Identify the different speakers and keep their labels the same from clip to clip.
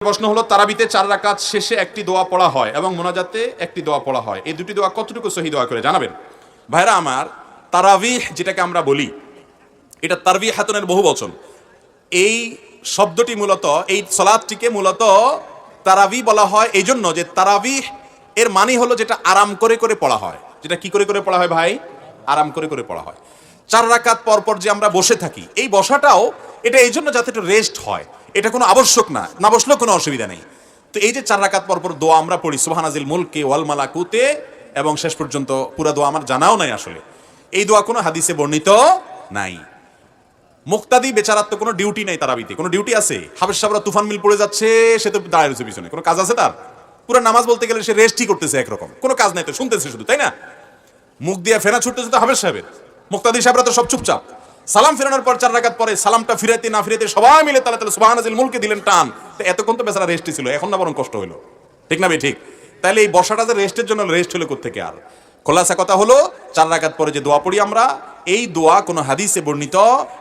Speaker 1: প্রশ্ন হলো, তারাবিতে চার রাকাত শেষে একটি দোয়া পড়া হয় এবং মোনাজাতে একটি দোয়া পড়া হয়। এই দুটি দোয়া কতটুকু সহি দোয়া করে জানাবেন? ভাইরা আমার, তারাবিহ যেটাকে আমরা বলি, এটা তারবি হাতনের বহু বচন। এই শব্দটি মূলত, এই সলাদটিকে মূলত তারাবি বলা হয় এই জন্য যে তারাবি এর মানে হলো যেটা আরাম করে করে পড়া হয়। যেটা কি করে করে পড়া হয় ভাই? আরাম করে করে পড়া হয়। চার রাকাত পর পর যে আমরা বসে থাকি, এই বসাটাও, এটা এই জন্য যাতে একটু রেস্ট হয়। এটা কোনো আবশ্যক না না বসলেও কোনো অসুবিধা নেই। তো এই যে চার রাকাত পর পর দোয়া আমরা পড়ি সুবহানাজিল মুলকে ওয়াল মালাকুতে, এবং শেষ পর্যন্ত পুরা দোয়া আমার জানাও নাই আসলে। এই দোয়া কোনো হাদিসে বর্ণিত নাই। মুক্তাদি বেচারার তো কোনো ডিউটি নাই তারাবিতে, কোনো ডিউটি আছে? হাবেশ সাবরা তুফান মিল পড়ে যাচ্ছে, সে তো দাঁড়িয়ে রয়েছে পিছনে। কোনো কাজ আছে তার? পুরো নামাজ বলতে গেলে সে রেস্টই করতেছে একরকম। কোনো কাজ নাই তো শুনতেছে শুধু, তাই না? মুখ দিয়ে ফেনা ছুটতেছে তো হাবেশ সাহেবের। মুক্তাদি সাহেবরা তো সব চুপচাপ। সালাম ফেরানোর পর চার রাকাত পরে সালামটা ফিরাইতে না ফিরাইতে সবাই মিলে তাহলে তাহলে সুবাহানাজিল মুলকে দিলেন টান। তো এতক্ষণ তো বেচারা রেস্টই ছিল, এখন না বরং কষ্ট হইল। ঠিক না ভাই? ঠিক। তাহলে এই বসাটা যে রেস্টের জন্য রেস্ট হলো কোথেকে আর? খোলাসা কথা হলো, চার রাকাত পরে যে দোয়া পড়ি আমরা, এই দোয়া কোনো হাদিসে বর্ণিত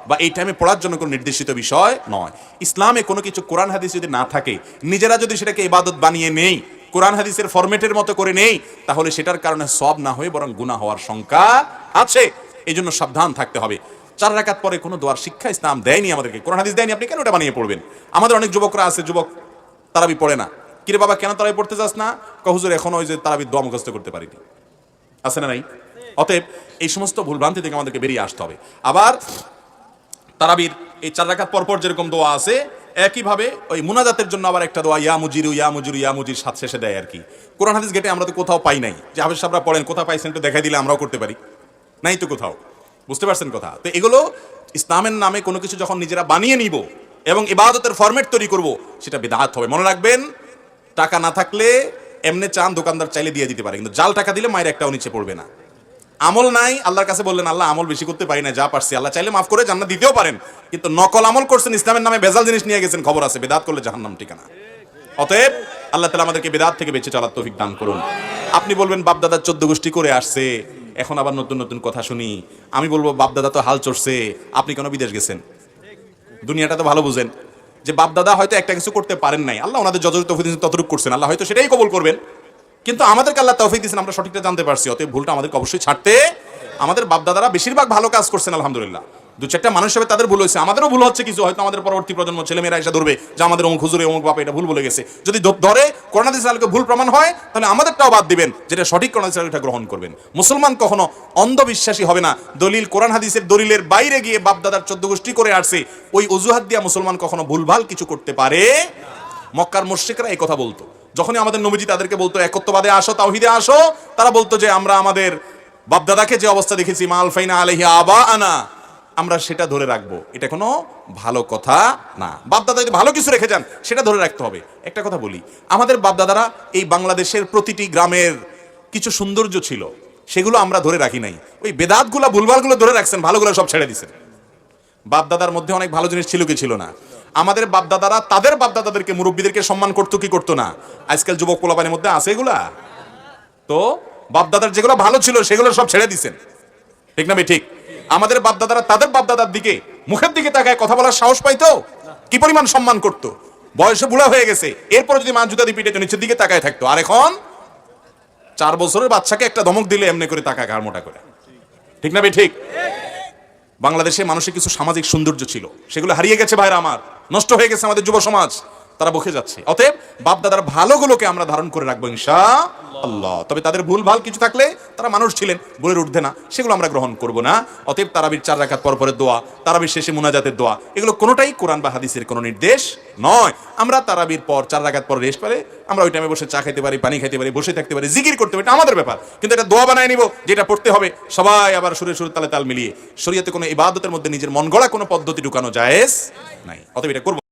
Speaker 1: বা এই টাইমে পড়ার জন্য কোনো নির্দেশিত বিষয় নয়। ইসলামে কোনো কিছু কোরআন হাদিস যদি না থাকে, নিজেরা যদি সেটাকে ইবাদত বানিয়ে নেই, কোরআন হাদিসের ফরম্যাটের মতো করে নেই, তাহলে সেটার কারণে সব না হয়ে বরং গুনাহ হওয়ার শঙ্কা আছে। এই জন্য সাবধান থাকতে হবে। চার রাকাত পরে কোনো দোয়ার শিক্ষা ইসলাম দেয়নি আমাদেরকে। কোরআন হাদিস দেয়নি, আপনি কেন ওটা বানিয়ে পড়বেন? আমাদের অনেক যুবকরা আছে, যুবক তারাবি পড়ে না। কিরে বাবা, কেন তারাবি পড়তে যাস না? কহুজুর এখন ওই যে তারাবি দোয়া মুখস্থ করতে পারিনি। আছে না নাই? অতএব এই সমস্ত ভুলভ্রান্তি থেকে আমাদেরকে বেরিয়ে আসতে হবে। আবার তারাবির এই চার রাকাত পরপর যেরকম দোয়া আছে, একইভাবে ওই মুনাজাতের জন্য আবার একটা দোয়া, ইয়া মুজিরু ইয়া মুজিরু, ইয়া মুজির সাত শেষে দেয় আর কি। কোরআন হাদিস গেটে আমরা তো কোথাও পাই নাই। যে হাফেজ সাহেবরা পড়েন, কোথাও পাইছেন একটু দেখাই দিলে আমরাও করতে পারি। নাই তো কোথাও। বুঝতে পারছেন কথা? তো এগুলো ইসলামের নামে কোনো কিছু যখন নিজেরা বানিয়ে নিব এবং ইবাদতের ফরম্যাট তৈরি করব, সেটা বিদাত হবে। মনে রাখবেন, টাকা না থাকলে এমনি চান দোকানদার চাইলে দিয়ে দিতে পারে, কিন্তু জাল টাকা দিলে মায়ের একটাও নিচে পড়বে না। আমল নাই, আল্লাহর কাছে বললেন, আল্লাহ আমল বেশি করতে পারি না, যা পারছি। আল্লাহ চাইলে মাফ করে জান্নাত দিতেও পারেন, কিন্তু নকল আমল করছেন, ইসলামের নামে ভেজাল জিনিস নিয়ে গেছেন, খবর আছে, বেদাত করলে জাহান্নাম ঠিকানা। অতএব আল্লাহ তালা আমাদেরকে বেদাত থেকে বেঁচে চলার তৌফিক দান করুন। আপনি বলবেন, বাপদাদার চোদ্দ গোষ্ঠী করে আসছে এখন আবার নতুন নতুন কথা শুনি। আমি বলব, বাপদাদা তো হাল চড়ছে, আপনি কেন বিদেশ গেছেন? দুনিয়াটা তো ভালো বুঝেন। যে বাপদাদা হয়তো একটা কিছু করতে পারেন নাই। আল্লাহ ওনাদের যত তৌফিক দিয়েছেন, ততটুকু করছেন। আল্লাহ হয়তো সেটাই কবল করবেন। কিন্তু আমাদেরকে আল্লাহ তৌফিক দিয়েছেন, আমরা সঠিকটা জানতে পারছি। অতএব ভুলটা আমাদেরকে অবশ্যই ছাড়তে। আমাদের বাপদাদারা বেশিরভাগ ভালো কাজ করছেন, আলহামদুলিল্লাহ। দু চারটা মানুষ হিসেবে তাদের ভুল হয়েছে। আমাদেরও ভুল হচ্ছে কিছু, হয়তো আমাদের পরবর্তী প্রজন্ম ছেলেমেয়েরা এসে ধরবে যে আমাদের অমুক হুজুরে, অমুক বাপে, এটা ভুল বলে গেছে। যদি ধরে করোনাদিস আলকে ভুল প্রমাণ হয়, তাহলে আমাদেরটাও বাদ দিবেন যেটা সঠিক করোনাদিস আলটা গ্রহণ করবেন। মুসলমান কখনো অন্ধবিশ্বাসী হবে না। দলিল কোরআন হাদিসের দলিলের বাইরে গিয়ে বাপদাদার চোদ্দ গোষ্ঠী করে আসছে। ওই অজুহাত দিয়া মুসলমান কখনো ভুলভাল কিছু করতে পারে? মক্কার মুশ্রিকরা এই কথা বলতো। যখনই আমাদের নবীজি তাদেরকে বলতো, একত্ববাদে আসো, তাওহিদে আসো, তারা বলতো যে, আমরা আমাদের বাপদাদাকে যে অবস্থা দেখেছি মাল ফাইনা আলহি আবা আনা আমরা সেটা ধরে রাখব। এটা কোনো ভালো কথা না। বাপদাদা যদি ভালো কিছু রেখে যান, সেটা ধরে রাখতে হবে। একটা কথা বলি, আমাদের বাপদাদারা এই বাংলাদেশের প্রতিটি গ্রামের কিছু সৌন্দর্য ছিল, সেগুলো আমরা ধরে রাখি নাই। ওই বেদাতগুলা, ভুলভালগুলো ধরে রাখছেন, ভালোগুলো সব ছেড়ে দিছেন। বাপদাদার মধ্যে অনেক ভালো জিনিস ছিল কি ছিল না? আমাদের বাপদাদারা তাদের বাপদাদাদেরকে, মুরব্বীদেরকে সম্মান করতো কি করতো না? আজকাল যুবক পোলাপানের মধ্যে আছে এগুলা? তো বাপদাদার যেগুলো ভালো ছিল, সেগুলো সব ছেড়ে দিছেন। ঠিক না ভাই, ঠিক? আমাদের বাপদাদারা তাদের বাপদাদার দিকে, মুখের দিকে তাকায় কথা বলার সাহস পাইতো? কি পরিমাণ সম্মান করতো? বয়সে বুড়া হয়ে গেছে, এরপর যদি মা জুতা দিয়ে পিঠে নিচের দিকে তাকায় থাকতো। আর এখন চার বছরের বাচ্চাকে একটা ধমক দিলে এমনি করে তাকায় ঘাড় মোটা করে। ঠিক না ভাই ঠিক? বাংলাদেশে মানুষের কিছু সামাজিক সৌন্দর্য ছিল, সেগুলো হারিয়ে গেছে ভাইরা আমার। নষ্ট হয়ে গেছে আমাদের যুব সমাজ। তারা বকে যাচ্ছে। অতএব বাপ দাদার ভালোগুলোকে আমরা ধারণ করে রাখব ইনশা আল্লাহ। তবে তাদের ভুল ভালো কিছু থাকলে তারা মানুষ ছিলেন ভুলের ঊর্ধ্বে না, সেগুলো আমরা গ্রহণ করব না। অতএব তারাবির চার রাখাত পর পরের দোয়া, তারাবির শেষে মুনাজাতের দোয়া, এগুলো কোনোটাই কোরআন বা হাদিসের কোনো নির্দেশ নয়। আমরা তারাবির পর চার রাখাত পর রেস্ট পেলে আমরা ওই টাইমে বসে চা খেতে পারি, পানি খেতে পারি, বসে থাকতে পারি, জিকির করতে পারি, এটা আমাদের ব্যাপার। কিন্তু এটা দোয়া বানায় নিব, যেটা পড়তে হবে, সবাই আবার সুরে সুরে তালে তাল মিলিয়ে। শরীয়তে কোনো ইবাদতের মধ্যে নিজের মন গড়া কোনো পদ্ধতি ঢুকানো জায়েজ নাই। অতএব এটা করব